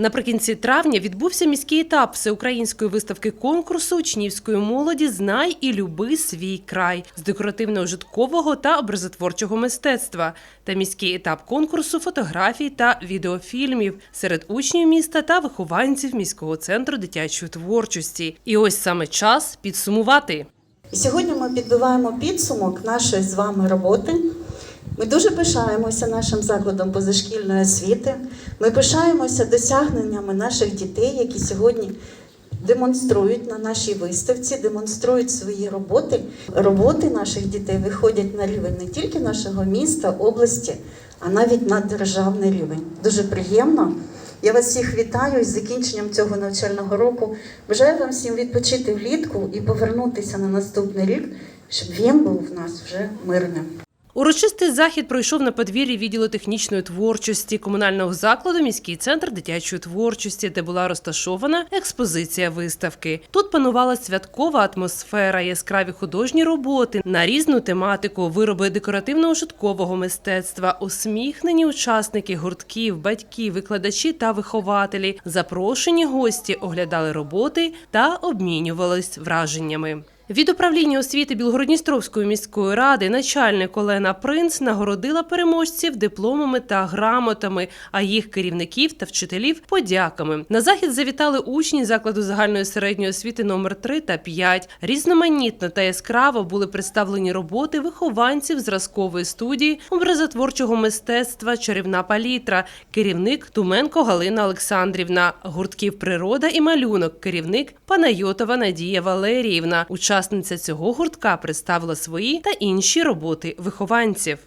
Наприкінці травня відбувся міський етап всеукраїнської виставки конкурсу учнівської молоді Знай і люби свій край з декоративно-ужиткового та образотворчого мистецтва та міський етап конкурсу фотографій та відеофільмів серед учнів міста та вихованців міського центру дитячої творчості. І ось саме час підсумувати. Сьогодні ми підбиваємо підсумок нашої з вами роботи. Ми дуже пишаємося нашим закладом позашкільної освіти. Ми пишаємося досягненнями наших дітей, які сьогодні демонструють на нашій виставці, демонструють свої роботи. Роботи наших дітей виходять на рівень не тільки нашого міста, області, а навіть на державний рівень. Дуже приємно. Я вас всіх вітаю із закінченням цього навчального року. Бажаю вам всім відпочити влітку і повернутися на наступний рік, щоб він був в нас вже мирним. Урочистий захід пройшов на подвір'ї відділу технічної творчості комунального закладу міський центр дитячої творчості, де була розташована експозиція виставки. Тут панувала святкова атмосфера, яскраві художні роботи на різну тематику, вироби декоративно-ужиткового мистецтва, усміхнені учасники гуртків, батьки, викладачі та вихователі. Запрошені гості оглядали роботи та обмінювались враженнями. Від управління освіти Білгородністровської міської ради начальник Олена Принц нагородила переможців дипломами та грамотами, а їх керівників та вчителів подяками. На захід завітали учні закладу загальної середньої освіти номер 3 та 5. Різноманітно та яскраво були представлені роботи вихованців зразкової студії образотворчого мистецтва Чарівна палітра, керівник Туменко Галина Олександрівна, гуртків Природа і малюнок, керівник Панайотова Надія Валеріївна. Учасниця цього гуртка представила свої та інші роботи вихованців.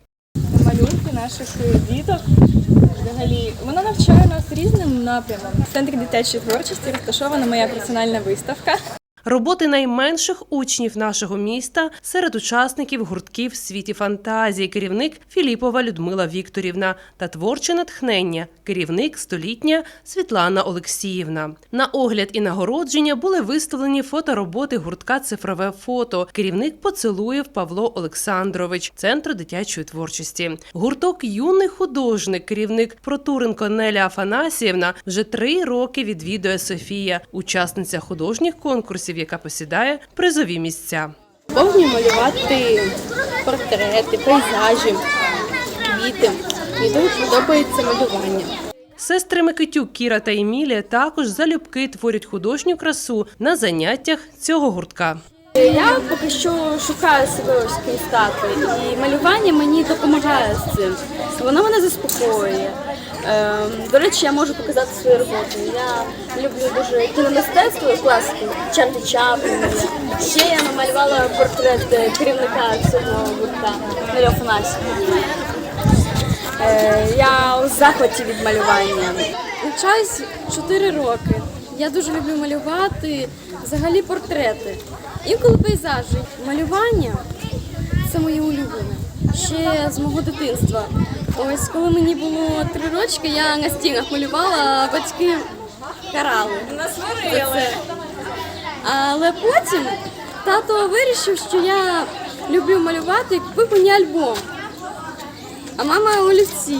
малюнки наших діток. Взагалі, вона навчає нас різним напрямам. В центрі дитячої творчості розташована моя персональна виставка. Роботи найменших учнів нашого міста серед учасників гуртків в світі фантазії, керівник Філіпова Людмила Вікторівна та творче натхнення, керівник столітня Світлана Олексіївна. На огляд і нагородження були виставлені фотороботи гуртка Цифрове фото, керівник поцелуєв Павло Олександрович, центру дитячої творчості. Гурток юний художник, керівник Протуренко Неля Афанасіївна вже три роки відвідує Софія, учасниця художніх конкурсів, яка посідає призові місця. Повні малювати портрети, пейзажі, квіти. Мені дуже подобається малювання. Сестри Микитюк Кіра та Емілія також залюбки творять художню красу на заняттях цього гуртка. Я поки що шукаю себе ось і малювання мені допомагає з цим. Воно мене заспокоює. Ем, до речі, я можу показати свої роботи. Я люблю дуже кіномистецтво класику, Чарлі Чапліна. Ще я намалювала портрет керівника цього гурта Марія Афанасьєва. Е, Я у захваті від малювання. Навчаюсь 4 роки. Я дуже люблю малювати, взагалі портрети. Інколи пейзажі. Малювання це моє улюблене. Ще з мого дитинства. Ось коли мені було три рочки, я на стінах малювала, а батьки карали. за. Але потім тато вирішив, що я люблю малювати і купив мені альбом. А мама олівці.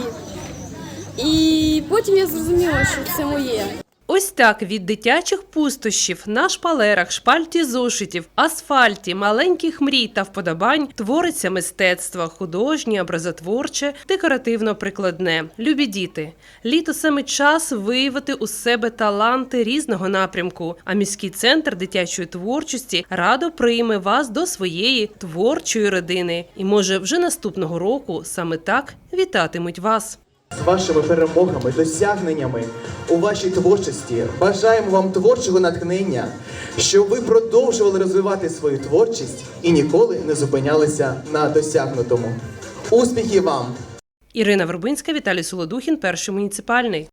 І потім я зрозуміла, що це моє. Ось так від дитячих пустощів на шпалерах, шпальті зошитів, асфальті, маленьких мрій та вподобань твориться мистецтво, художнє, образотворче, декоративно-прикладне. Любі діти, літо саме час виявити у себе таланти різного напрямку. А міський центр дитячої творчості радо прийме вас до своєї творчої родини. І може вже наступного року саме так вітатимуть вас. З вашими перемогами, досягненнями у вашій творчості. Бажаємо вам творчого натхнення, щоб ви продовжували розвивати свою творчість і ніколи не зупинялися на досягнутому. Успіхів вам! Ірина Вербинська, Віталій Солодухін, перший муніципальний.